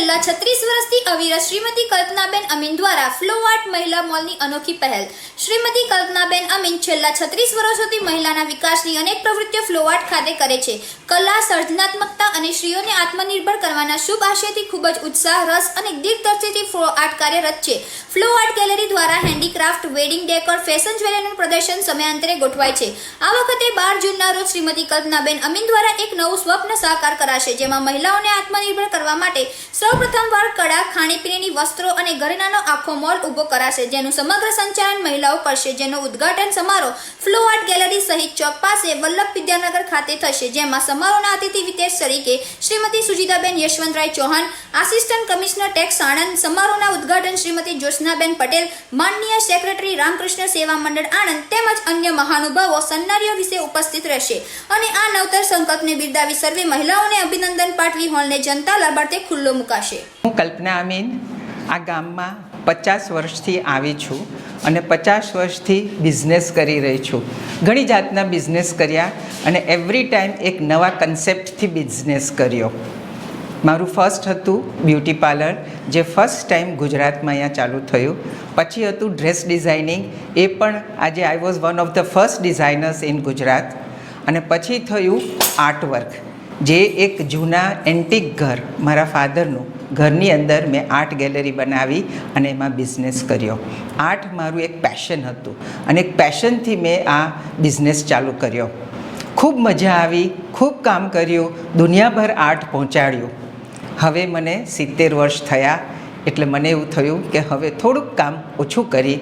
છેલ્લા છત્રીસ વર્ષથી અવિરત શ્રીમતી કલ્પનાબેન અમીન દ્વારા ફ્લો આર્ટ મહિલા મોલની અનોખી પહેલ. શ્રીમતી કલ્પનાબેન અમીન છેલ્લા છત્રીસ વર્ષોથી મહિલાના વિકાસની અનેક પ્રવૃત્તિઓ ફ્લો આર્ટ ખાતે કરે છે. કલા, સર્જનાત્મકતા અને સ્ત્રીઓને આત્મનિર્ભર કરવાના શુભ આશયથી ખૂબ જ ઉત્સાહ, રસ અને દિગ્દર્શિથી ફ્લો આર્ટ કાર્યરત છે. ફ્લો આર્ટ ગેલેરી દ્વારા હેન્ડીક્રાફ્ટ, વેડિંગ ડેકોર, ફેશન જ્વેલરીનું પ્રદર્શન સમયાંતરે ગોઠવાય છે. આ વખતે બાર જૂનના રોજ શ્રીમતી કલ્પનાબેન અમીન દ્વારા એક નવું સ્વપ્ન સાકાર કરાશે, જેમાં મહિલાઓને આત્મનિર્ભર કરવા માટે સૌપ્રથમવાર કળા ખાણીપીણીની વસ્ત્રો અને ઘરેણાનો આખો મોલ ઊભો કરાશે, જેનું સમગ્ર સંચાલન મહિલાઓ કરશે. જેનો ઉદ્ઘાટન સમારોહ ફ્લો આર્ટ ગેલેરી સહિત ચોક પાસે વલ્લભ વિદ્યાનગર ખાતે થશે, જેમાં સમારોહના અતિથિ વિશેષ તરીકે Shrimati Sujitaben Yashwantrai Chauhan, assistant commissioner tax Anand, સમારોહના ઉદ્ઘાટન શ્રીમતી જ્યોત્સનાબેન પટેલ, માનનીય સેક્રેટરી રામકૃષ્ણ સેવા મંડળ આણંદ તેમજ અન્ય મહાનુભાવો સન્નારીઓ વિશે ઉપસ્થિત રહેશે. અને આ નવતર સંકલ્પને બિરદાવી સર્વે મહિલાઓને અભિનંદન પાઠવી હોલને જનતા લાભાર્થે ખુલ્લો મુકાશે. હું કલ્પના અમીન આ ગામમાં પચાસ વર્ષથી આવી છું અને પચાસ વર્ષથી બિઝનેસ કરી રહી છું. ઘણી જાતના બિઝનેસ કર્યા અને એવરી ટાઈમ એક નવા કન્સેપ્ટથી બિઝનેસ કર્યો. મારું ફર્સ્ટ હતું બ્યુટી પાર્લર જે ફર્સ્ટ ટાઈમ ગુજરાતમાં અહીંયા ચાલુ થયું. પછી હતું ડ્રેસ ડિઝાઇનિંગ એ પણ આજે I was one of the first designers in Gujarat. અને પછી થયું આર્ટવર્ક જે એક જૂના એન્ટિક ઘર મારા ફાધરનું, ઘરની અંદર મેં આર્ટ ગેલેરી બનાવી અને એમાં બિઝનેસ કર્યો. આર્ટ મારું એક પેશન હતું અને એક પેશનથી મેં આ બિઝનેસ ચાલુ કર્યો. ખૂબ મજા આવી, ખૂબ કામ કર્યું, દુનિયાભર આર્ટ પહોંચાડ્યું. હવે મને સિત્તેર વર્ષ થયા, એટલે મને એવું થયું કે હવે થોડુંક કામ ઓછું કરી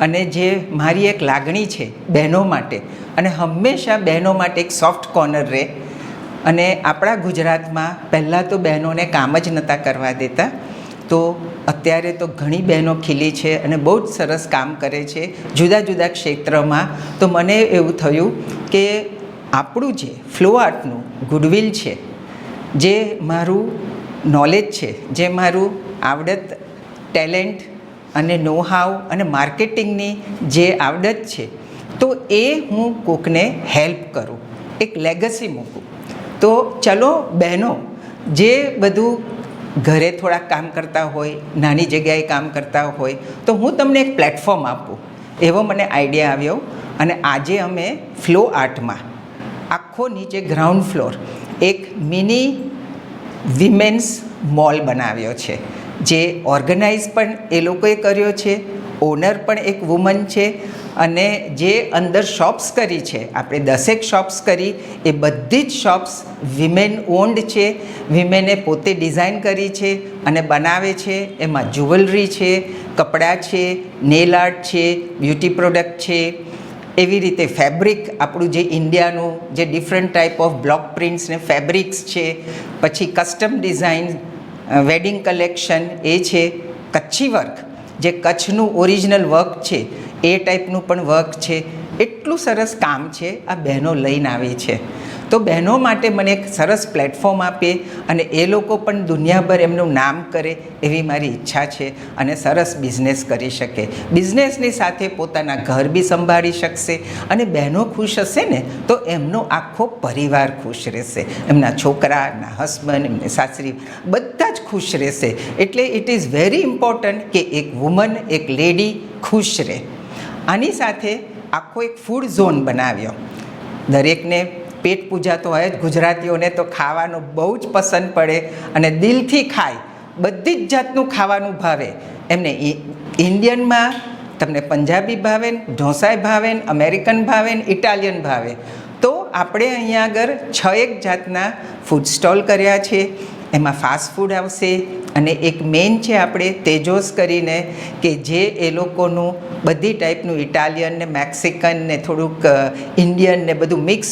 અને જે મારી એક લાગણી છે બહેનો માટે, અને હંમેશા બહેનો માટે એક સોફ્ટ કોર્નર રહે અને આપણા ગુજરાતમાં પહેલાં તો બહેનોને કામ જ નહોતા કરવા દેતા. તો અત્યારે તો ઘણી બહેનો ખીલી છે અને બહુ જ સરસ કામ કરે છે જુદા જુદા ક્ષેત્રમાં. તો મને એવું થયું કે આપણું જે ફ્લો આર્ટનું ગુડવિલ છે, જે મારું નોલેજ છે, જે મારું આવડત ટેલેન્ટ અને નોહાવ અને માર્કેટિંગની જે આવડત છે, તો એ હું કોકને હેલ્પ કરું, એક લેગસી મૂકું. તો ચલો બહેનો, જે બધું ઘરે થોડાક કામ કરતા હોય, નાની જગ્યાએ કામ કરતા હોય, તો હું તમને એક પ્લેટફોર્મ આપું. એવો મને આઈડિયા આવ્યો અને આજે અમે ફ્લો આર્ટમાં આખો નીચે ગ્રાઉન્ડ ફ્લોર એક મિની વિમેન્સ મોલ બનાવ્યો છે. જે ઓર્ગેનાઇઝ પણ એ લોકોએ કર્યો છે. ઓનર પણ એક વુમન છે અને જે અંદર શોપ્સ કરી છે. આપણે દસેક શોપ્સ કરી. એ બધી જ શોપ્સ વિમેન ઓન્ડ છે. વિમેને પોતે ડિઝાઇન કરી છે અને બનાવે છે. એમાં જ્યુવેલરી છે, કપડાં છે નેલ આર્ટ છે બ્યુટી પ્રોડક્ટ છે. એવી રીતે ફેબ્રિક આપણું જે ઇન્ડિયાનું જે different type of block prints ને ફેબ્રિક્સ છે. પછી કસ્ટમ ડિઝાઇન વેડિંગ કલેક્શન એ છે. કચ્છી વર્ક જે કચ્છનું ઓરિજિનલ વર્ક છે, એ ટાઈપનું પણ વર્ક છે. એટલું સરસ કામ છે આ બહેનો લઈને આવી છે. તો બહેનો માટે મને એક સરસ પ્લેટફોર્મ આપે અને એ લોકો પણ દુનિયાભર એમનું નામ કરે એવી મારી ઈચ્છા છે અને સરસ બિઝનેસ કરી શકે. બિઝનેસની સાથે પોતાના ઘર બી સંભાળી શકશે અને બહેનો ખુશ હશે ને તો એમનો આખો પરિવાર ખુશ રહેશે. એમના છોકરા, એમના હસબન્ડ એમની સાસરી બધા જ ખુશ રહેશે. એટલે ઇટ ઇઝ વેરી ઇમ્પોર્ટન્ટ કે એક વુમન એક લેડી ખુશ રહે. આની સાથે આખો એક ફૂડ ઝોન બનાવ્યો. દરેકને પેટ પૂજા તો હોય જ, ગુજરાતીઓને તો ખાવાનું બહુ જ પસંદ પડે અને દિલથી ખાય. બધી જ જાતનું ખાવાનું ભાવે. એમને ઇન્ડિયનમાં તમને પંજાબી ભાવે ઢોસાઈ ભાવે અમેરિકન ભાવે ઇટાલિયન ભાવે. તો આપણે અહીંયા આગળ છ એક જાતના ફૂડ સ્ટોલ કર્યા છે. એમાં ફાસ્ટ ફૂડ આવશે અને એક મેઇન છે આપણે તેજોસ કરીને કે જે એ લોકોનું બધી ટાઈપનું ઇટાલિયન ને મેક્સિકન ને, થોડુંક ઇન્ડિયન ને બધું મિક્સ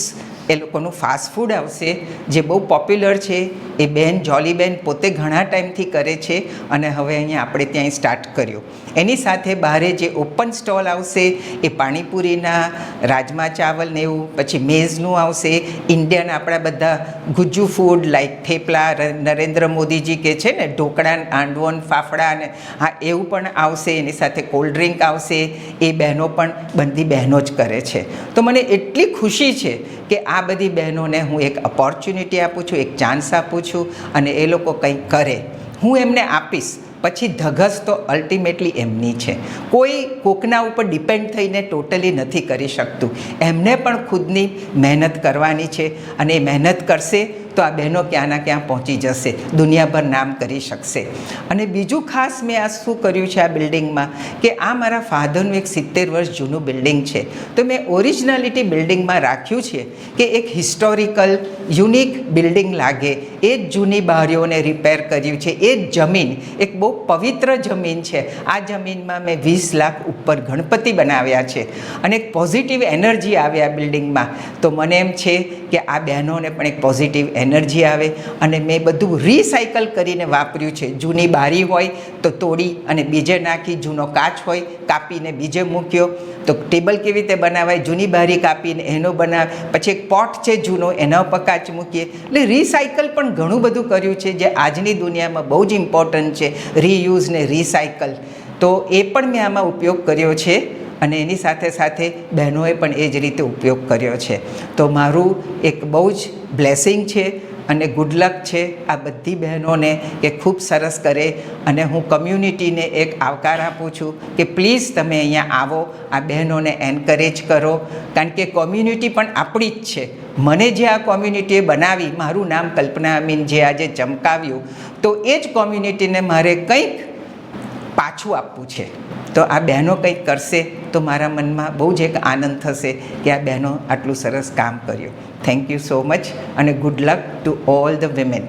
એ લોકોનું ફાસ્ટફૂડ આવશે, જે બહુ પોપ્યુલર છે, એ બેન જોલીબેન પોતે ઘણા ટાઈમથી કરે છે અને હવે અહીંયા આપણે ત્યાં સ્ટાર્ટ કર્યું. એની સાથે બહારે જે ઓપન સ્ટોલ આવશે, એ પાણીપુરીના રાજમા ચાવલ ને એવું, પછી મેઝનું આવશે ઇન્ડિયન આપણા બધા ગુજ્જુ ફૂડ લાઈક થેપલા નરેન્દ્ર મોદીજી કે છે ને, ઢોકળા, આંડવોન, ફાફડા ને, હા, એવું પણ આવશે, એની સાથે કોલ્ડ ડ્રિંક આવશે, એ બહેનો પણ બંધી બહેનો જ કરે છે. તો મને એટલી ખુશી છે કે આ બધી બહેનોને હું એક ઓપોર્ચ્યુનિટી આપું છું, એક ચાન્સ આપું છું અને એ લોકો કંઈક કરે. હું એમને આપીશ. પછી ધગસ તો અલ્ટિમેટલી એમની છે. કોઈ કોકના ઉપર ડિપેન્ડ થઈને ટોટલી નથી કરી શકતું. એમને પણ ખુદની મહેનત કરવાની છે અને એ મહેનત કરશે તો આ બહેનો ક્યાંના ક્યાં પહોંચી જશે, દુનિયાભર નામ કરી શકશે. અને બીજું ખાસ મેં આ શું કર્યું છે આ બિલ્ડિંગમાં, કે આ મારા ફાધરનું એક સિત્તેર વર્ષ જૂનું બિલ્ડિંગ છે. તો મેં ઓરિજિનાલિટી બિલ્ડિંગમાં રાખ્યું છે કે એક હિસ્ટોરિકલ યુનિક બિલ્ડિંગ લાગે. એ જ જૂની બારીઓને રિપેર કર્યું છે. એ જ જમીન, એક બહુ પવિત્ર જમીન છે. આ જમીનમાં મેં વીસ લાખ ઉપર ગણપતિ બનાવ્યા છે. અને એક પોઝિટિવ એનર્જી આવે આ બિલ્ડિંગમાં. તો મને એમ છે કે આ બહેનોને પણ એક પોઝિટિવ એનર્જી આવે અને મેં બધું રિસાયકલ કરીને વાપર્યું છે. જૂની બારી હોય તો તોડી અને બીજે નાખી, જૂનો કાચ હોય કાપીને બીજે મૂક્યો. તો ટેબલ કેવી રીતે બનાવાય? જૂની બારી કાપીને એનો બનાવ, પછી એક પોટ છે જૂનો, એના ઉપર કાચ મૂકીએ. એટલે રિસાયકલ પણ ઘણું બધું કર્યું છે જે આજની દુનિયામાં બહુ જ ઇમ્પોર્ટન્ટ છે. રીયુઝ ને રિસાયકલ તો એ પણ મેં આમાં ઉપયોગ કર્યો છે. અને એની સાથે સાથે બહેનોએ પણ એ જ રીતે ઉપયોગ કર્યો છે. તો મારું એક બહુ જ બ્લેસિંગ છે અને ગુડ લક છે આ બધી બહેનોને કે ખૂબ સરસ કરે અને હું કમ્યુનિટીને એક આવકાર આપું છું કે પ્લીઝ તમે અહીંયા આવો, આ બહેનોને એન્કરેજ કરો. કારણ કે કોમ્યુનિટી પણ આપણી જ છે. મને જે આ કોમ્યુનિટીએ બનાવી, મારું નામ કલ્પના અમીન જે આજે ચમકાવ્યું, તો એ જ કોમ્યુનિટીને મારે કંઈક પાછું આપવું છે. તો આ બહેનો કંઈક કરશે તો મારા મનમાં બહુ જ એક આનંદ થશે કે આ બહેનો આટલું સરસ કામ કર્યું. થેન્ક યુ સો મચ અને good luck to all the women